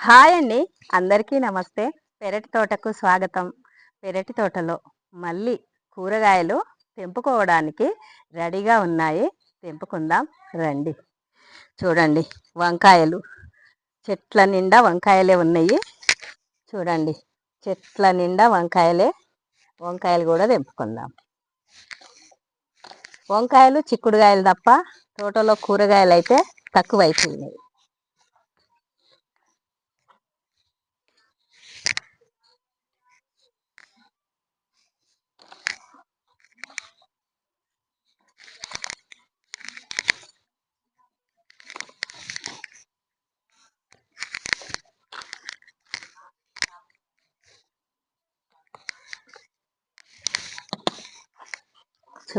Hi అండి. అందరికీ నమస్తే. పెరటి తోటకు స్వాగతం. పెరటి తోటలో మళ్ళీ కూరగాయలు తెంపుకోవడానికి రెడీగా ఉన్నాయి. తెంపుకుందాం. రండి. చూడండి. వంకాయలు. చెట్ల నిండా వంకాయలే ఉన్నాయి. చూడండి. చెట్ల నిండా వంకాయలే. వంకాయలు కూడా తెంపుకుందాం. వంకాయలు చిక్కుడుకాయలు తప్ప తోటలో కూరగాయలు అయితే తక్కువ అయిపోయినాయి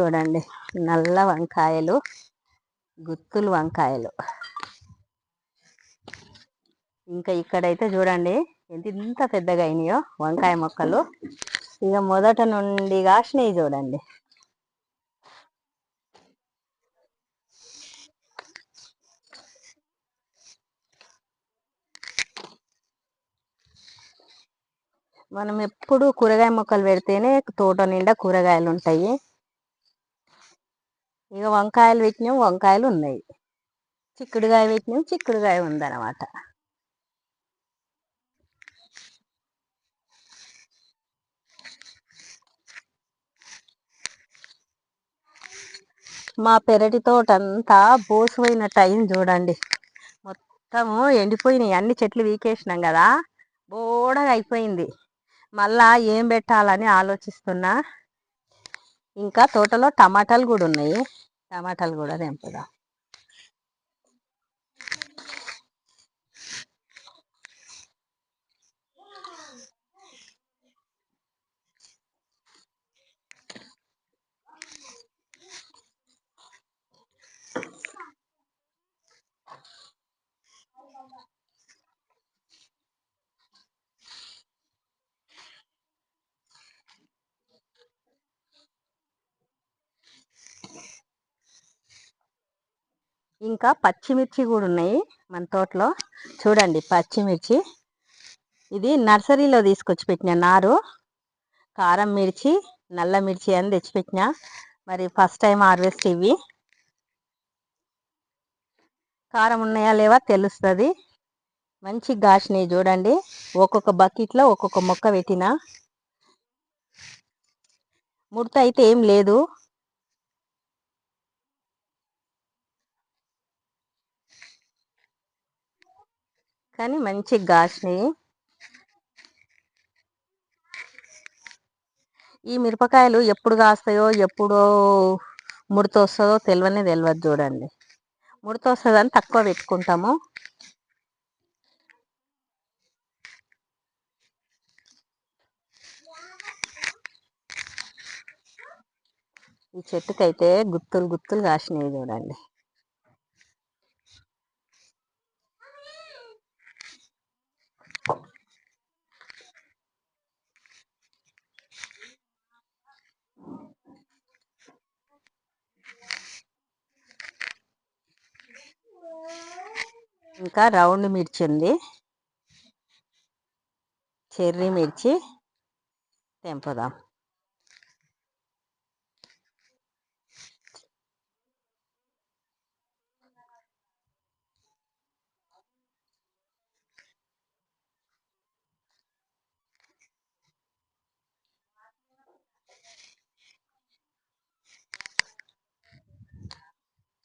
చూడండి. నల్ల వంకాయలు గుత్తులు వంకాయలు. ఇంకా ఇక్కడైతే చూడండి ఎంత ఇంత పెద్దగా అయినాయో వంకాయ మొక్కలు. ఇక మొదట నుండి కాసినాయి చూడండి. మనం ఎప్పుడు కూరగాయ మొక్కలు పెడితేనే తోట నిండా కూరగాయలు ఉంటాయి. ఇక వంకాయలు పెట్టినాం వంకాయలు ఉన్నాయి. చిక్కుడుకాయ పెట్టినాం చిక్కుడుకాయ ఉందన్నమాట. మా పెరటి తోట అంతా బోసిపోయిన టైం చూడండి. మొత్తము ఎండిపోయినాయి అన్ని చెట్లు వీకేసినాం కదా. బోడగా అయిపోయింది. మళ్ళా ఏం పెట్టాలని ఆలోచిస్తున్నా. ఇంకా తోటలో టమాటాలు కూడా ఉన్నాయి. టమాటాలు కూడా తెంపుదాం. ఇంకా పచ్చిమిర్చి కూడా ఉన్నాయి మన తోటలో. చూడండి పచ్చిమిర్చి. ఇది నర్సరీలో తీసుకొచ్చి పెట్టిన నారు కారం మిర్చి నల్ల మిర్చి అని తెచ్చిపెట్టిన. మరి ఫస్ట్ టైం హార్వెస్ట్ ఇవి. కారం ఉన్నాయా లేవా తెలుస్తుంది. మంచి గాషిని చూడండి. ఒక్కొక్క బకెట్లో ఒక్కొక్క మొక్క పెట్టిన. ముడత అయితే ఏం లేదు. కానీ మంచి గాసినాయి ఈ మిరపకాయలు ఎప్పుడు కాస్తాయో ఎప్పుడు ముడతొస్తుందో తెలియనే తెలియదు చూడండి. ముడతొస్తుందని తక్కువ పెట్టుకుంటాము. ఈ చెట్టుకైతే గుత్తులు గుత్తులు కాసినాయి చూడండి. ఇంకా రౌండ్ మిర్చి ఉంది చెర్రీ మిర్చి తెంపుదాం.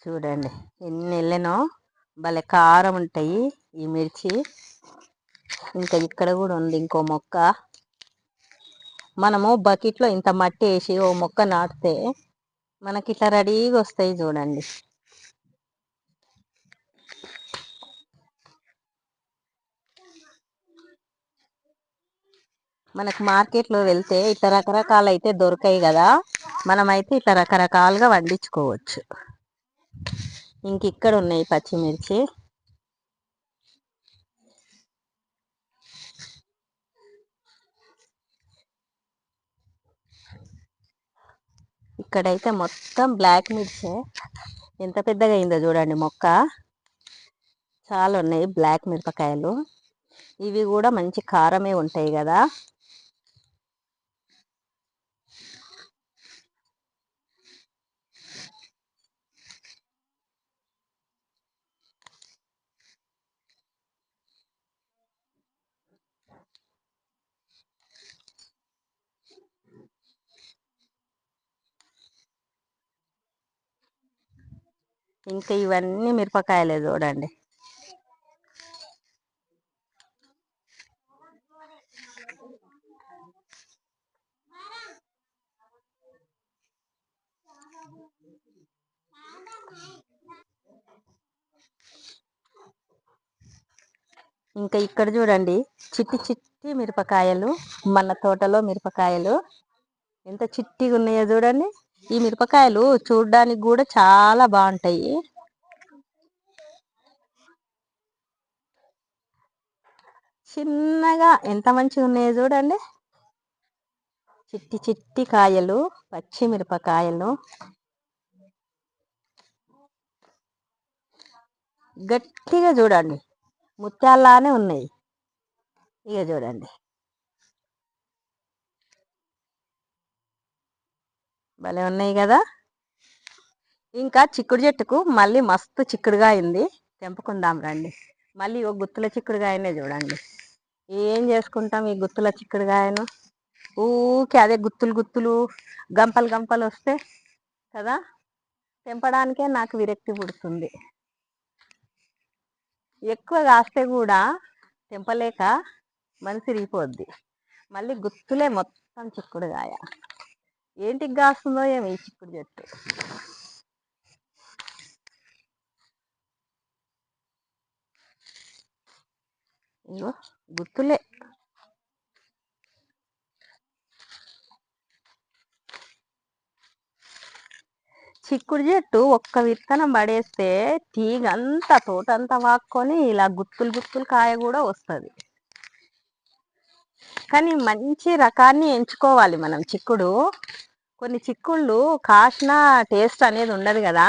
చూడండి ఎన్ని వెళ్ళినో భలే కారం ఉంటాయి ఈ మిర్చి. ఇంకా ఇక్కడ కూడా ఉంది ఇంకో మొక్క. మనము బకెట్లో ఇంత మట్టి వేసి ఓ మొక్క నాటితే మనకి ఇట్లా రెడీగా వస్తాయి చూడండి. మనకు మార్కెట్లో వెళ్తే ఇట్లా రకరకాలు అయితే దొరకాయి కదా. మనమైతే ఇట్లా రకరకాలుగా వండించుకోవచ్చు. ఇంక ఇక్కడ ఉన్నాయి పచ్చిమిర్చి. ఇక్కడైతే మొత్తం బ్లాక్ మిర్చే. ఎంత పెద్దగా అయిందో చూడండి మొక్క. చాలా ఉన్నాయి బ్లాక్ మిరపకాయలు. ఇవి కూడా మంచి కారమే ఉంటాయి కదా. ఇంకా ఇవన్నీ మిరపకాయలే చూడండి. ఇంకా ఇక్కడ చూడండి చిట్టి చిట్టి మిరపకాయలు మన తోటలో మిరపకాయలు. ఎంత చిట్టిగా ఉన్నాయో చూడండి. ఈ మిరపకాయలు చూడడానికి కూడా చాలా బాగుంటాయి. చిన్నగా ఎంత మంచిగా ఉన్నాయో చూడండి. చిట్టి చిట్టి కాయలు పచ్చిమిరపకాయలు గట్టిగా చూడండి. ముత్యాలానే ఉన్నాయి. ఇక చూడండి. భలే ఉన్నాయి కదా. ఇంకా చిక్కుడు చెట్టుకు మళ్ళీ మస్తు చిక్కుడుగా అయింది. తెంపుకుందాం రండి. మళ్ళీ ఒక గుత్తుల చిక్కుడుగాయనే చూడండి. ఏం చేసుకుంటాం ఈ గుత్తుల చిక్కుడుగాయను? ఊకే అదే గుత్తులు గుత్తులు గంపలు గంపలు వస్తే కదా? తెంపడానికే నాకు విరక్తి పుడుతుంది. ఎక్కువ కాస్తే కూడా తెంపలేక మనసు రిగిపోద్ది. మళ్ళీ గుత్తులే మొత్తం చిక్కుడుగాయ. ఏంటికి కాస్తుందో ఏమి ఈ చిక్కుడు చెట్టు. ఇగో గుత్తులే చిక్కుడు చెట్టు ఒక్క విత్తనం పడేస్తే తీగంతా తోటంతా వాక్కొని ఇలా గుత్తులు గుత్తులు కాయ కూడా వస్తుంది. కానీ మంచి రకాన్ని ఎంచుకోవాలి మనం చిక్కుడు. కొన్ని చిక్కుళ్ళు కాసిన టేస్ట్ అనేది ఉండదు కదా.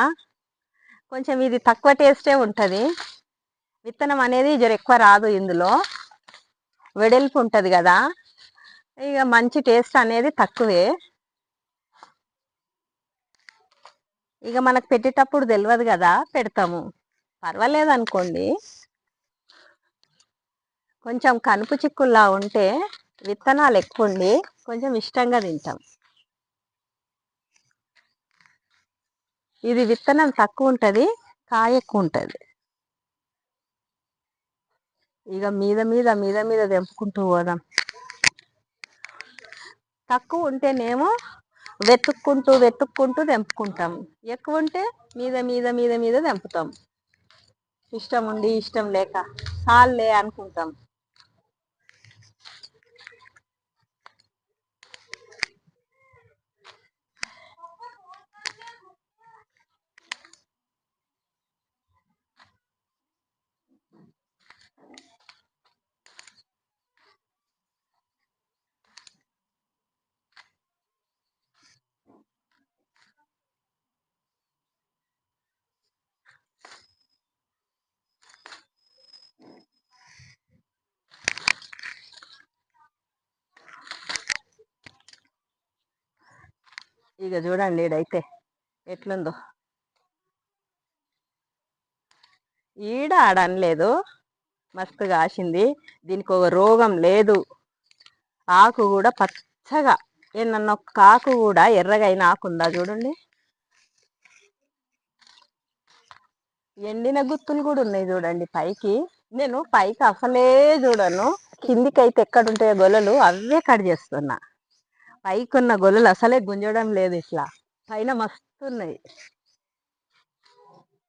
కొంచెం ఇది తక్కువ టేస్టే ఉంటుంది. విత్తనం అనేది జర ఎక్కువ రాదు ఇందులో. వెడల్పు ఉంటుంది కదా. ఇక మంచి టేస్ట్ అనేది తక్కువే. ఇక మనకు పెట్టేటప్పుడు తెలియదు కదా పెడతాము. పర్వాలేదు అనుకోండి. కొంచెం కనుపు చిక్కుల్లా ఉంటే విత్తనాలు ఎక్కువ ఉండి కొంచెం ఇష్టంగా తింటాం. ఇది విత్తనం తక్కువ ఉంటుంది కాయ ఎక్కువ ఉంటుంది ఇక మీద మీద మీద మీద తెంపుకుంటూ పోదాం. తక్కువ ఉంటేనేమో వెతుక్కుంటూ వెతుక్కుంటూ తెంపుకుంటాం. ఎక్కువ ఉంటే మీద మీద మీద మీద తెంపుతాం. ఇష్టం ఉండి ఇష్టం లేక చాలే అనుకుంటాం. ఇక చూడండి ఈడైతే ఎట్లుందో. ఈడ ఆడనలేదు మస్తు కాసింది. దీనికి ఒక రోగం లేదు. ఆకు కూడా పచ్చగా ఏంటన్న ఒక్క ఆకు కూడా ఎర్రగైన ఆకు ఉందా చూడండి. ఎండిన గుత్తులు కూడా ఉన్నాయి చూడండి పైకి. నేను పైకి అసలే చూడను. కిందికి అయితే ఎక్కడుంటాయో గొలలు అవే కట్ చేస్తున్నా. పైకి ఉన్న గొలలు అసలే గుంజడం లేదు ఇట్లా. పైన మస్తున్నాయి.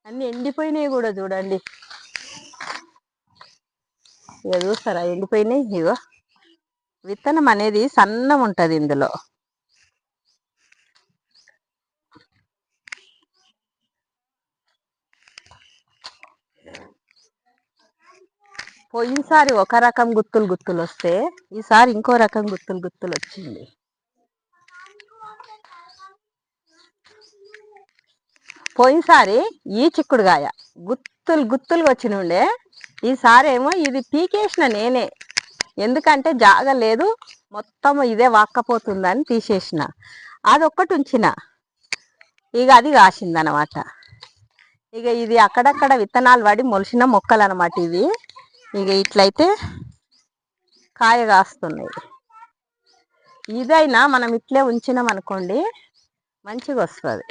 అన్ని ఎండిపోయినాయి కూడా చూడండి. ఇక చూస్తారా ఎండిపోయినాయి? ఇగో. విత్తనం అనేది సన్నం ఉంటుంది ఇందులో. పోయినసారి ఒక రకం గుత్తులు గుత్తులు వస్తే ఈసారి ఇంకో రకం గుత్తులు గుత్తులు వచ్చింది. పోయినసారి ఈ చిక్కుడుగాయ గుత్తులు గుత్తులు వచ్చినుండే ఈసారి ఏమో ఇది పీకేసిన నేనే. ఎందుకంటే జాగలేదు మొత్తం ఇదే వాక్కపోతుందని తీసేసిన. అది ఉంచిన. ఇక అది కాసిందనమాట. ఇక ఇది అక్కడక్కడ విత్తనాలు పడి మొలిసిన మొక్కలు అనమాట ఇవి. ఇక ఇట్లయితే కాయ కాస్తున్నాయి. ఇదైనా మనం ఇట్లే ఉంచినాం అనుకోండి మంచిగా వస్తుంది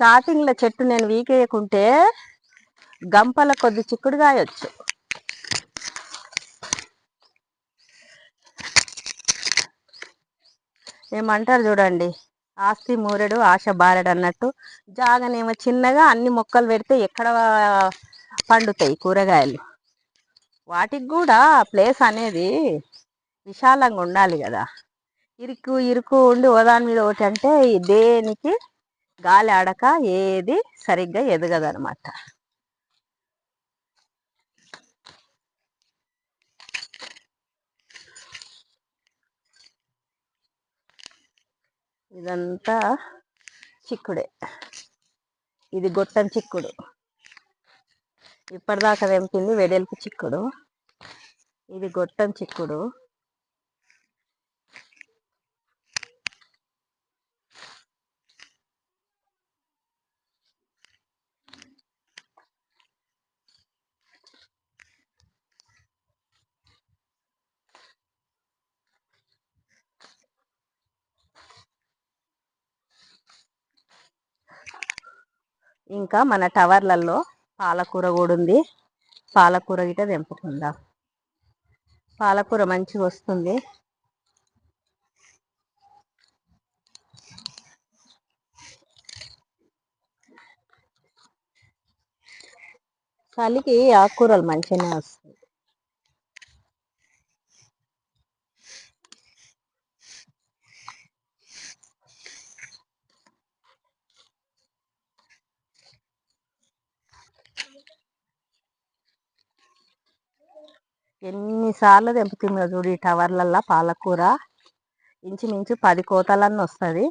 స్టార్టింగ్లో చెట్టు నేను వీకేయకుంటే గంపల కొద్ది చిక్కుడుగాయ వచ్చు ఏమంటారు చూడండి ఆస్తి మూరెడు ఆశ బారెడు అన్నట్టు జాగనేమో చిన్నగా అన్ని మొక్కలు పెడితే ఎక్కడ పండుతాయి కూరగాయలు. వాటికి కూడా ప్లేస్ అనేది విశాలంగా ఉండాలి కదా. ఇరుకు ఇరుకు ఉండి ఓదాని మీద ఒకటి అంటే దేనికి గాలి ఆడక ఏది సరిగ్గా ఎదగదనమాట. ఇదంతా చిక్కుడే. ఇది గొట్టం చిక్కుడు. ఇప్పటిదాకా తెంపింది వెడల్పు చిక్కుడు. ఇది గొట్టం చిక్కుడు. ఇంకా మన టవర్లలో పాలకూర కూడా ఉంది. పాలకూర గిట తెంపుకుందాం. పాలకూర మంచిగా వస్తుంది. చలికి ఆకుకూరలు మంచిగానే వస్తాయి. ఎన్నిసార్లు తెంపుతుందో చూడు ఈ టవర్లల్లో పాలకూర ఇంచుమించు పది కోతలన్నీ వస్తుంది.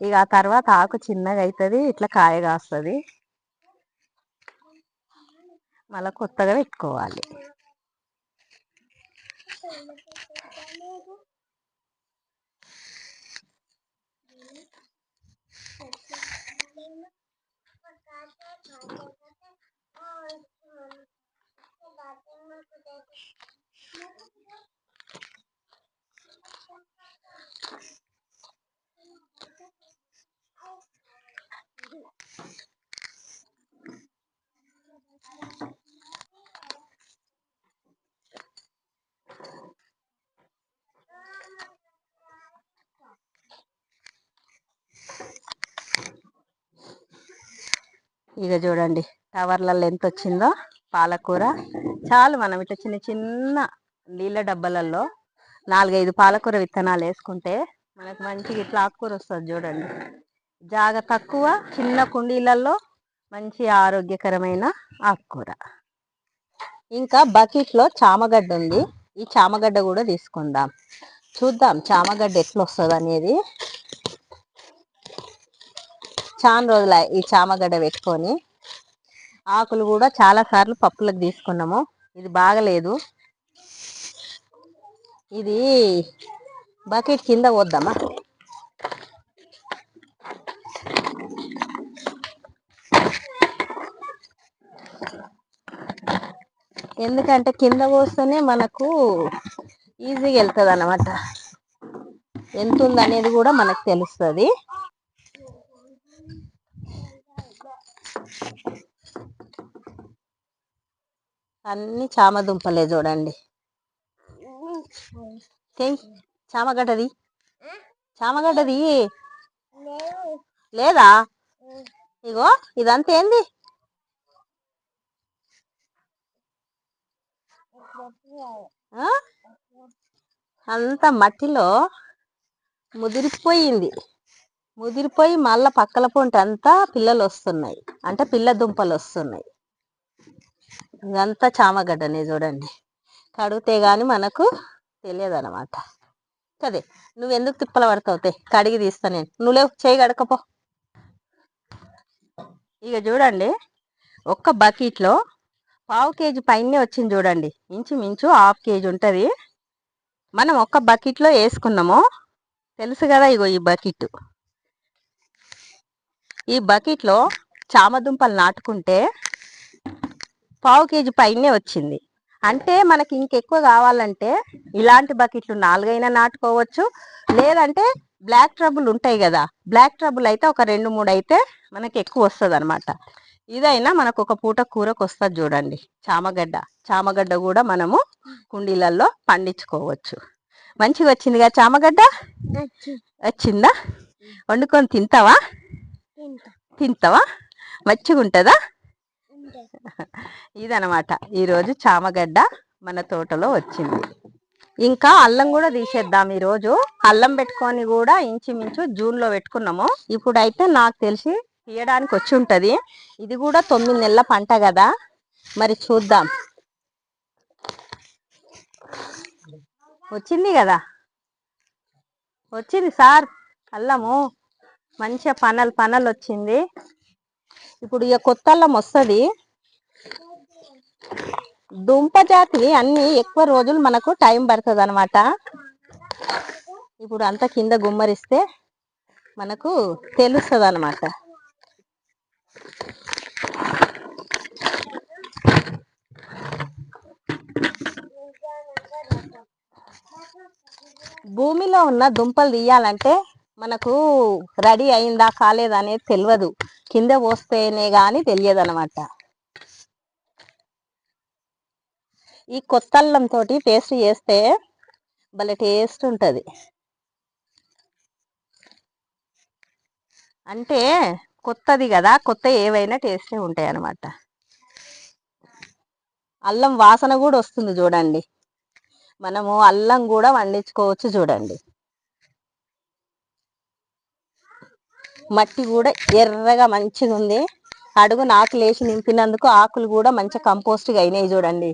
ఇక ఆ తర్వాత ఆకు చిన్నగా అవుతుంది ఇట్లా కాయ కాస్తుంది. మళ్ళీ కొత్తగా పెట్టుకోవాలి. ఇక చూడండి టవర్లలో ఎంత వచ్చిందో? పాలకూర. చాలు మనం ఇట్లా చిన్న చిన్న నీళ్ళ డబ్బాలలో నాలుగైదు పాలకూర విత్తనాలు వేసుకుంటే మనకు మంచిగా ఇట్లా ఆకుకూర వస్తుంది చూడండి. జాగ తక్కువ చిన్న కుండీలలో మంచి ఆరోగ్యకరమైన ఆకుకూర. ఇంకా బకెట్లో చామగడ్డ ఉంది. ఈ చామగడ్డ కూడా తీసుకుందాం. చూద్దాం చామగడ్డ ఎట్లా వస్తుంది అనేది. చాలా రోజుల ఈ చామగడ్డ పెట్టుకొని ఆకులు కూడా చాలా సార్లు పప్పులకు తీసుకున్నాము. ఇది బాగలేదు. ఇది బకెట్ కింద వద్దామా ఎందుకంటే కింద పోస్తేనే మనకు ఈజీగా వెళ్తుంది అన్నమాట ఎంత ఉందనేది కూడా మనకు తెలుస్తుంది. అన్ని చామదుంపలే చూడండి. చామగడ్డది చామగడ్డది లేదా? ఇగో ఇదంతా ఏంది? అంత మట్టిలో ముదిరిపోయింది. ముదిరిపోయి మళ్ళా పక్కల పొంట అంతా పిల్లలు వస్తున్నాయి అంటే పిల్ల దుంపలు వస్తున్నాయి ఇదంతా చామగడ్డనే చూడండి. కడిగితే కానీ మనకు తెలియదు అనమాట కదే నువ్వు ఎందుకు తిప్పల పడతావుతే కడిగి తీస్తా నేను. నువ్వు లేవు చేయి కడకపో. ఇక చూడండి ఒక్క బకెట్లో పావు కేజీ పైనే వచ్చింది చూడండి. ఇంచుమించు హాఫ్ కేజీ ఉంటుంది. మనం ఒక్క బకెట్లో వేసుకున్నాము తెలుసు కదా ఇగో ఈ బకెట్. ఈ బకెట్లో చామదుంపలు నాటుకుంటే పావు కేజీ పైనే వచ్చింది. అంటే మనకి ఇంకెక్కువ కావాలంటే ఇలాంటి బకెట్లు నాలుగైనా నాటుకోవచ్చు. లేదంటే బ్లాక్ ట్రబుల్ ఉంటాయి కదా బ్లాక్ ట్రబుల్ అయితే ఒక రెండు మూడు అయితే మనకి ఎక్కువ వస్తుంది అనమాట ఇదైనా మనకు ఒక పూట కూరకు వస్తుంది చూడండి. చామగడ్డ చామగడ్డ కూడా మనము కుండీలలో పండించుకోవచ్చు. మంచిగా వచ్చిందిగా చామగడ్డ? వచ్చిందా? వండుకొని తింటావా? తింటావా? మంచిగా ఉంటుందా ఇదనమాట. ఈరోజు చామగడ్డ మన తోటలో వచ్చింది. ఇంకా అల్లం కూడా తీసేద్దాం ఈరోజు. అల్లం పెట్టుకొని కూడా ఇంచుమించు జూన్లో పెట్టుకున్నాము. ఇప్పుడైతే నాకు తెలిసి తీయడానికి వచ్చి ఉంటుంది. ఇది కూడా తొమ్మిది నెలల పంట కదా. మరి చూద్దాం. వచ్చింది కదా? వచ్చింది సార్. అల్లము. మంచిగా పనలు పనలు వచ్చింది. ఇప్పుడు ఇక కొత్త అల్లం వస్తుంది. దుంప జాతివి అన్ని ఎక్కువ రోజులు మనకు టైం పడుతుంది అనమాట ఇప్పుడు అంత కింద గుమ్మరిస్తే మనకు తెలుస్తుంది అనమాట భూమిలో ఉన్న దుంపలు తీయాలంటే మనకు రెడీ అయిందా కాలేదా అనేది తెలియదు కింద పోస్తేనే కానీ తెలియదు అనమాట ఈ కొత్త అల్లం తోటి పేస్ట్ చేస్తే భలే టేస్ట్ ఉంటుంది. అంటే కొత్తది కదా కొత్త ఏవైనా టేస్టే ఉంటాయి అన్నమాట. అల్లం వాసన కూడా వస్తుంది చూడండి. మనము అల్లం కూడా వండించుకోవచ్చు చూడండి. మట్టి కూడా ఎర్రగా మంచిగా ఉంది అడుగు నాకులు వేసి నింపినందుకు ఆకులు కూడా మంచి కంపోస్ట్గా అయినాయి చూడండి.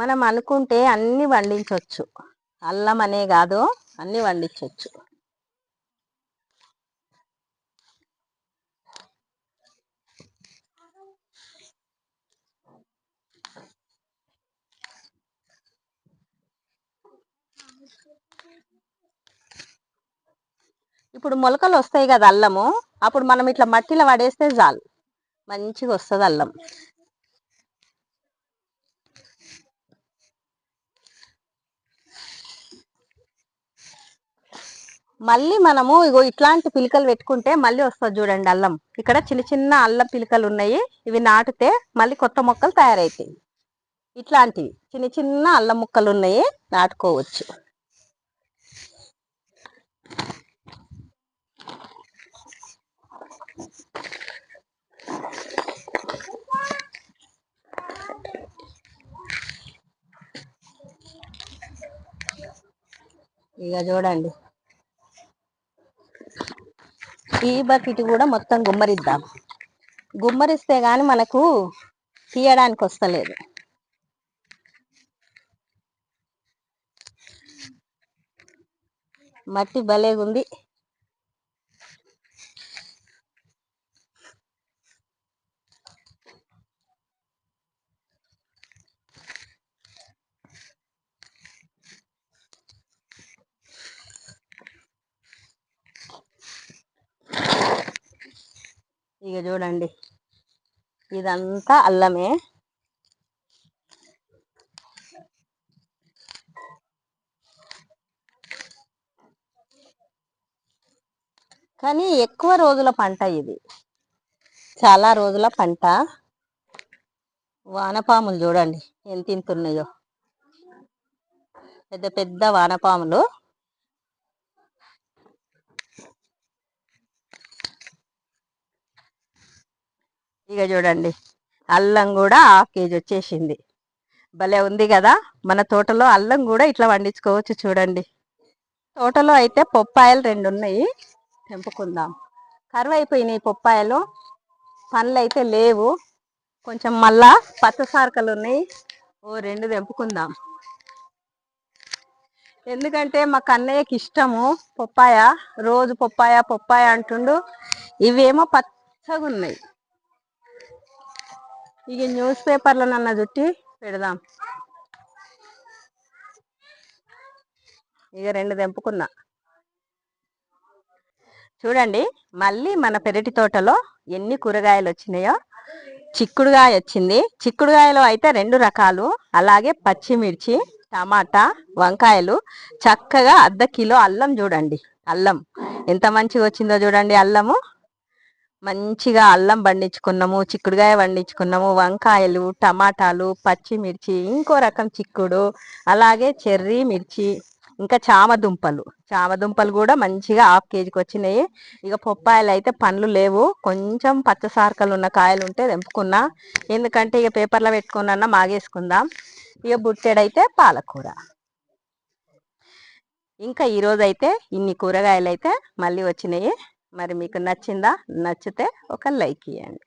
మనం అనుకుంటే అన్ని వండించవచ్చు అల్లం అనే కాదు అన్ని వండించవచ్చు ఇప్పుడు మొలకలు వస్తాయి కదా అల్లము అప్పుడు మనం ఇట్లా మట్టిలో పడేస్తే చాలు. మంచిగా వస్తుంది అల్లం. మళ్ళీ మనము ఇగో ఇట్లాంటి పిలికలు పెట్టుకుంటే మళ్ళీ వస్తుంది చూడండి అల్లం. ఇక్కడ చిన్న చిన్న అల్లం పిలికలు ఉన్నాయి. ఇవి నాటితే మళ్ళీ కొత్త మొక్కలు తయారవుతాయి ఇట్లాంటివి. చిన్న చిన్న అల్లం ముక్కలు ఉన్నాయి. నాటుకోవచ్చు. ఇక చూడండి. ఈ బకెట్ కూడా మొత్తం గుమ్మరిద్దాం. గుమ్మరిస్తే కానీ మనకు తీయడానికి వస్తలేదు. మట్టి భలేగుంది. ఇక చూడండి. ఇదంతా అల్లమే. కానీ ఎక్కువ రోజుల పంట ఇది. చాలా రోజుల పంట. వానపాములు చూడండి ఎంత ఇంతున్నాయో పెద్ద పెద్ద వానపాములు. ఇక చూడండి అల్లం కూడా హాఫ్ కేజీ వచ్చేసింది. భలే ఉంది కదా మన తోటలో అల్లం కూడా ఇట్లా వండించుకోవచ్చు చూడండి. తోటలో అయితే పొప్పాయలు రెండు ఉన్నాయి తెంపుకుందాం. కరువు అయిపోయినాయి పొప్పాయలు పండ్లు అయితే లేవు. కొంచెం మళ్ళా పచ్చసారకలు ఉన్నాయి. ఓ రెండు తెంపుకుందాం. ఎందుకంటే మా కన్నయ్యకి ఇష్టము పొప్పాయ రోజు పొప్పాయ పొప్పాయ అంటుండు. ఇవేమో పచ్చగా ఉన్నాయి ఇక న్యూస్ పేపర్లో నన్న చుట్టి పెడదాం. ఇక రెండు తెంపుకున్నా. చూడండి మళ్ళీ మన పెరటి తోటలో ఎన్ని కూరగాయలు వచ్చినాయో. చిక్కుడుగాయ వచ్చింది. చిక్కుడుగాయలో అయితే రెండు రకాలు. అలాగే పచ్చిమిర్చి టమాటా వంకాయలు. చక్కగా అర్ధ కిలో అల్లం చూడండి. అల్లం. ఎంత మంచిగా వచ్చిందో చూడండి అల్లము. మంచిగా అల్లం పండించుకున్నాము చిక్కుడుగాయ పండించుకున్నాము వంకాయలు టమాటాలు పచ్చిమిర్చి ఇంకో రకం చిక్కుడు అలాగే చెర్రీ మిర్చి ఇంకా చామ దుంపలు చామ దుంపలు కూడా మంచిగా హాఫ్ కేజీకి వచ్చినాయి. ఇక పొప్పాయలు అయితే పండ్లు లేవు. కొంచెం పచ్చసారకలు ఉన్న కాయలు ఉంటే తెంపుకున్నా. ఎందుకంటే ఇక పేపర్లో పెట్టుకున్నా మాగేసుకుందాం. ఇక బుట్టెడైతే పాలకూర. ఇంకా ఈరోజైతే ఇన్ని కూరగాయలు అయితే మళ్ళీ వచ్చినాయి. మరి మీకు నచ్చిందా? నచ్చితే ఒక లైక్ ఇవ్వండి